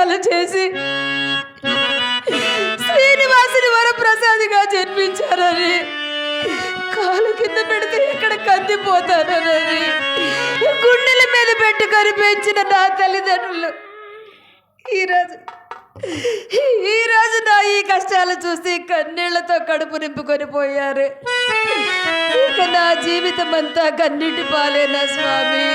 ప్రవేశాలు చేసి శ్రీనివాసుని వరప్రసాదిగా జన్మించారని. కాలు కింద పెడితే ఇక్కడ కందిపోతానని. గుండెల మీద పెట్టి కనిపించిన నా తల్లిదండ్రులు. ఈరోజు ఈరోజు నా ఈ కష్టాలు చూసి కన్నీళ్ళతో కడుపు నింపుకొని పోయారు. ఇక నా జీవితం అంతా కన్నీటి పాలేనా స్వామి.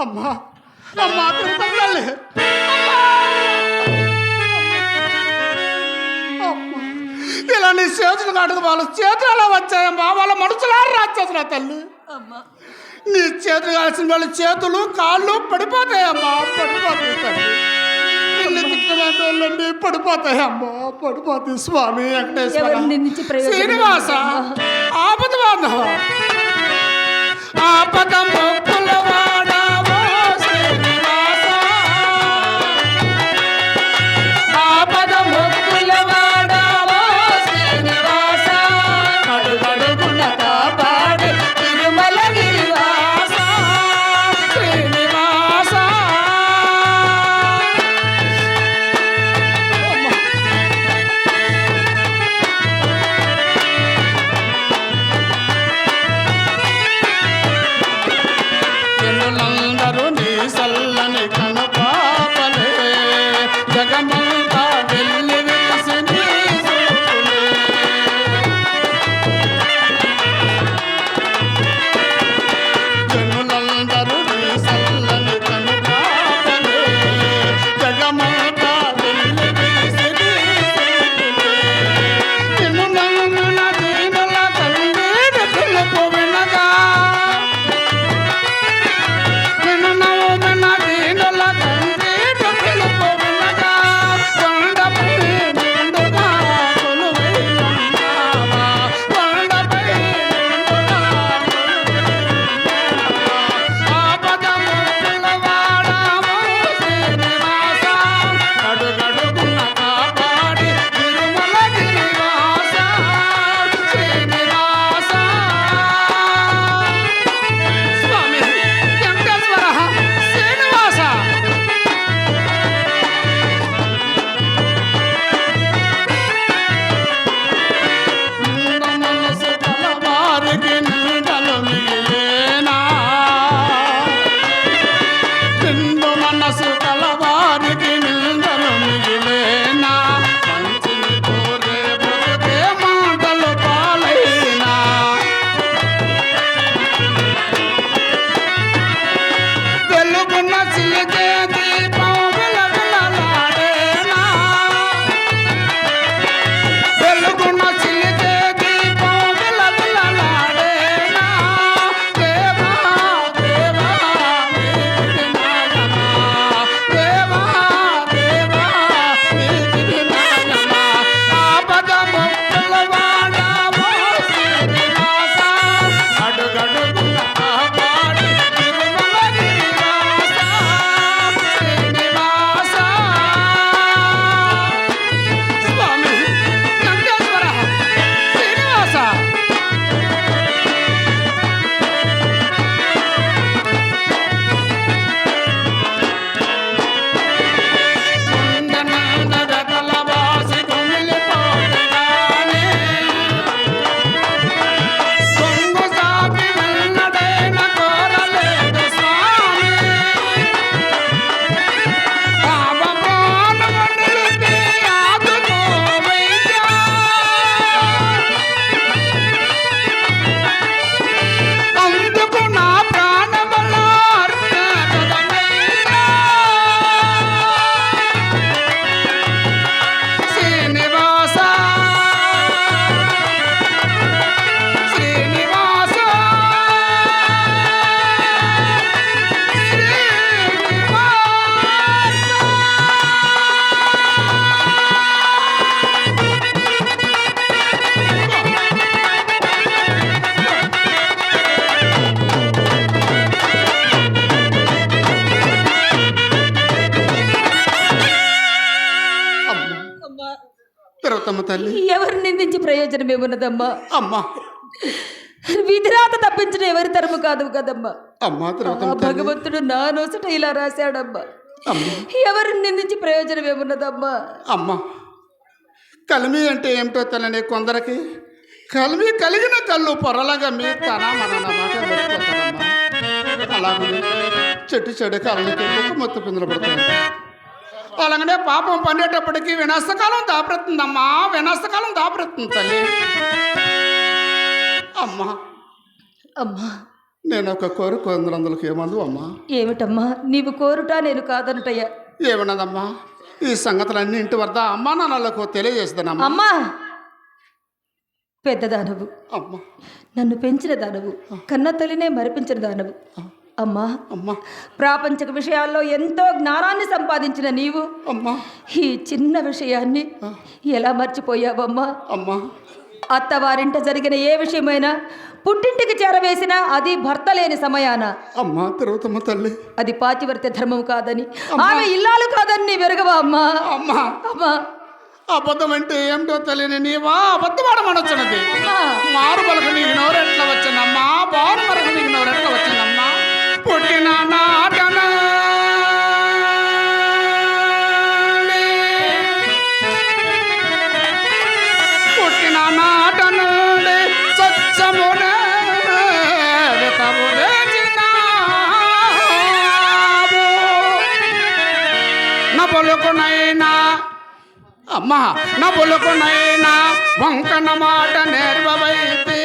అమ్మా! అమ్మా! తల్లి ఇలా నీ చేతులు కాడుకు వాళ్ళ చేతులలో వచ్చాయమ్మా. వాళ్ళ మనసులారా రాచేసిన తల్లి. నీ చేతులు కాల్సిన వాళ్ళ చేతులు కాళ్ళు పడిపోతాయమ్మా. పడిపోతాయి తల్లి. పడిపోతాయి అమ్మా. పడిపోతాయి స్వామి వెంకటేశ్వర. శ్రీనివాస ఆపద బాంధవ. ఆపద ಜಗನ್ನ తిరువతమ్మ తల్లి? ఎవరిని నిందించి ప్రయోజనం ఏమున్నదమ్మా? అమ్మా. విధిరాత తప్పించడం ఎవరి తరము కాదు కదమ్మా? అమ్మా భగవంతుడు నా నోసట ఇలా రాశాడమ్మా. ఎవరిని నిందించి ప్రయోజనం ఏమున్నదమ్మా? అమ్మా. కలిమి అంటే ఏమిటో తెలని కొందరికి? కలిమి కలిగిన కళ్ళు పొరలాగా మీ తన మన అలాగే చెట్టు చెడు కాలనికి మొత్తం పిందులు పడుతుంది అలాగనే పాపం పండేటప్పటికి వినాశకాలం దాపడుతుందమ్మా వినాశకాలం దాపడుతుంది తల్లి. అమ్మా అమ్మా. నేను ఒక కోరిక వందరందులకు ఏమందు అమ్మా? ఏమిటమ్మా? నీవు కోరుట నేను కాదనటయ్యా. ఏమన్నదమ్మా? ఈ సంగతులన్నీ ఇంటి వద్ద అమ్మా నాన్నలకు తెలియజేస్తానమ్మా అమ్మా! పెద్ద దానవు. అమ్మా. నన్ను పెంచిన దానవు. కన్న తల్లినే మరిపించిన దానవు. అమ్మా అమ్మా. ప్రాపంచిక విషయాల్లో ఎంతో జ్ఞానాన్ని సంపాదించిన నీవు. అమ్మా. ఈ చిన్న విషయాన్ని ఎలా మర్చిపోయావమ్మా? అమ్మా. అత్తవారింట జరిగిన ఏ విషయమైనా పుట్టింటికి చేరవేసినా అది భర్త లేని సమయాన. అమ్మా తిరుగుతమ్మ తల్లి. అది పాతివర్త్య ధర్మం కాదని ఆమె ఇల్లాలు కాదని నీ వెరగవా అమ్మా? అమ్మా. అమ్మా. అబద్ధం అంటే ఏమిటో తెలియని నీవా? అబద్ధమాడమనొచ్చినది అమ్మా. మారు పలక నీకు నోరెట్లా వచ్చిందమ్మా బారు పలక నీకు నోరెట్లా వచ్చిందమ్మా పుట్టిన నాటన. పుట్టిన నాటన సత్యమునే నా పొలుకునైనా అమ్మా నా పొలుకునైనా వంకన మాట నేర్వవైతే.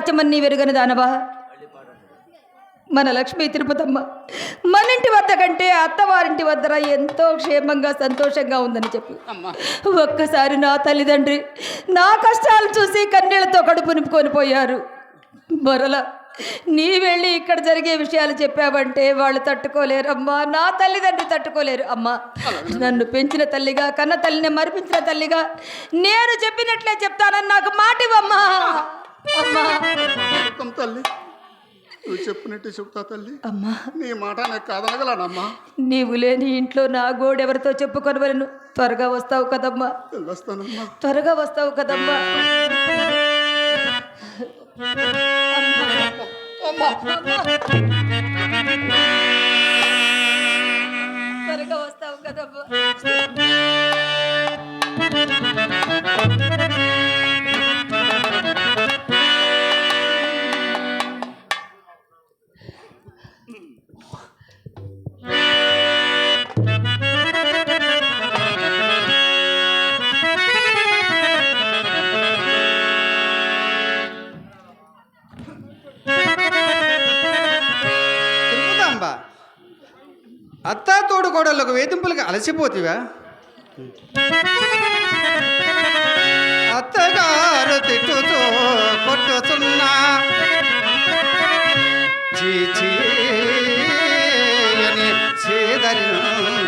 సత్యమని వెరుగని దానవా? మన లక్ష్మీ తిరుపతమ్మ మన ఇంటి వద్ద కంటే అత్తవారింటి వద్ద ఎంతో క్షేమంగా సంతోషంగా ఉందని చెప్పి. అమ్మా. ఒక్కసారి నా తల్లిదండ్రి నా కష్టాలు చూసి కన్నీళ్ళతో కడుపు నింపుకొని పోయారు. మరల నీ వెళ్ళి ఇక్కడ జరిగే విషయాలు చెప్పావంటే వాళ్ళు తట్టుకోలేరమ్మా నా తల్లిదండ్రి తట్టుకోలేరు అమ్మా. నన్ను పెంచిన తల్లిగా కన్న తల్లిని మరిపించిన తల్లిగా నేను చెప్పినట్లే చెప్తానని నాకు మాట ఇవ్వమ్మా. అమ్మా. తల్లి. నువ్వు చెప్పినట్టు చెప్తా తల్లి. అమ్మా. నీ మాట నాకు కాదనగలనమ్మా. నీవు లేని ఇంట్లో నా గోడెవరితో చెప్పుకొనవలను. త్వరగా వస్తావు కదమ్మా. వెళ్ళొస్తానమ్మా. త్వరగా వస్తావు కదమ్మా. త్వరగా వస్తావు కదమ్మా. అత్తా తోడు కోడళ్ళకు వేధింపులకు అలసిపోతివా? అత్తగారు తిట్టుతో కొట్టుతున్నా చీచీ అని చేదరించుతున్నా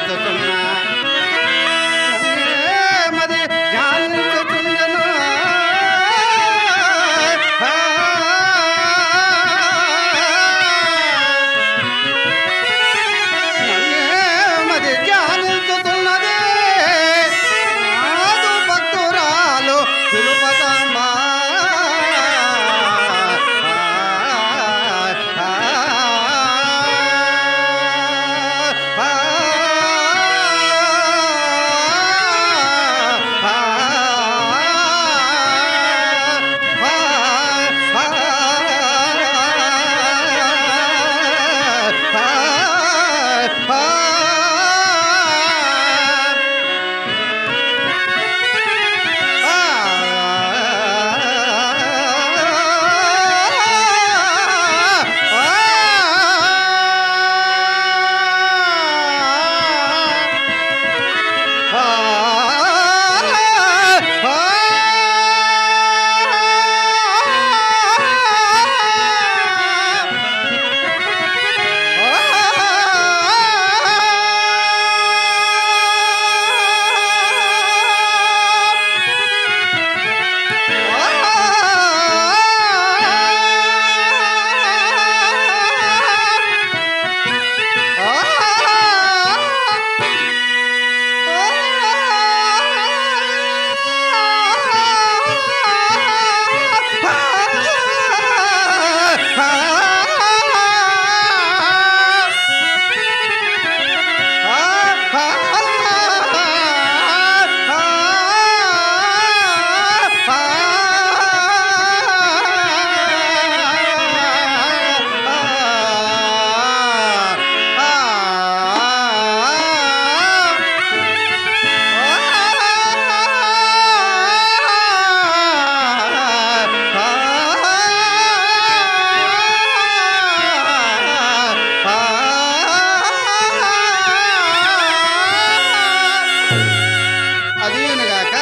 అదేనుగాక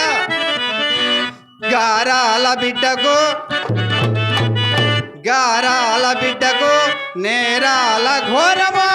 గారాల బిడ్డకు గారాల బిడ్డకు నేరాల ఘోరమో?